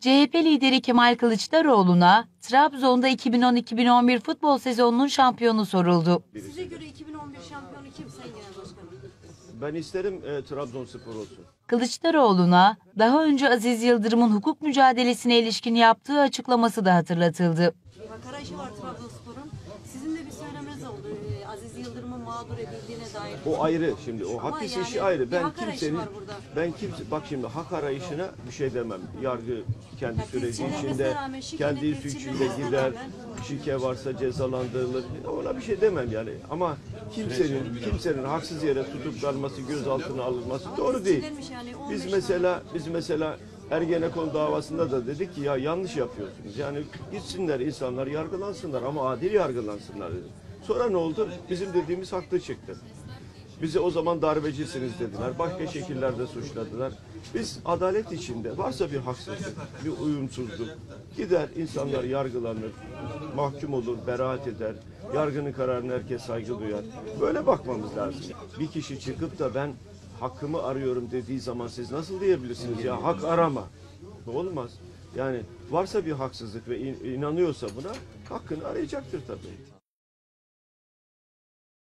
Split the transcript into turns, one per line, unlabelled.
CHP lideri Kemal Kılıçdaroğlu'na Trabzon'da 2010-2011 futbol sezonunun şampiyonu soruldu.
Size göre 2011 şampiyonu kim Sayın Genel Başkanım?
Ben isterim e, Trabzonspor olsun.
Kılıçdaroğlu'na daha önce Aziz Yıldırım'ın hukuk mücadelesine ilişkin yaptığı açıklaması da hatırlatıldı.
Bak arayışı var Trabzonspor'un. Söylemeniz oldu. Ee, Aziz Yıldırım'ın mağdur edildiğine dair.
O ayrı şimdi o
Ama
hak
yani
işi ayrı.
bir
Ben
hak arayışı
kimsenin
var burada.
ben kimse bak şimdi hak arayışına bir şey demem. Yargı kendi
Ya
süreci içinde
rağmen,
kendi suçuyla gider.
rağmen-
Şike varsa cezalandırılır. Ona bir şey demem yani. Ama kimsenin kimsenin haksız yere tutuklanması, gözaltına alınması doğru değil.
Tescillenmiş yani 15
Biz mesela biz mesela Ergenekon davasında da dedik ki ya yanlış yapıyorsunuz. Yani gitsinler insanlar yargılansınlar ama adil yargılansınlar dedik. Sonra ne oldu? Bizim dediğimiz haklı çıktı. Bize o zaman darbecisiniz dediler. Başka şekillerde suçladılar. Biz adalet içinde varsa bir haksızlık, bir uyumsuzluk gider insanlar yargılanır, mahkum olur, beraat eder. Yargının kararına herkes saygı duyar. Böyle bakmamız lazım. Bir kişi çıkıp da ben hakkımı arıyorum dediği zaman siz nasıl diyebilirsiniz ya hak arama. Olmaz. Yani varsa bir haksızlık ve in- inanıyorsa buna hakkını arayacaktır tabii.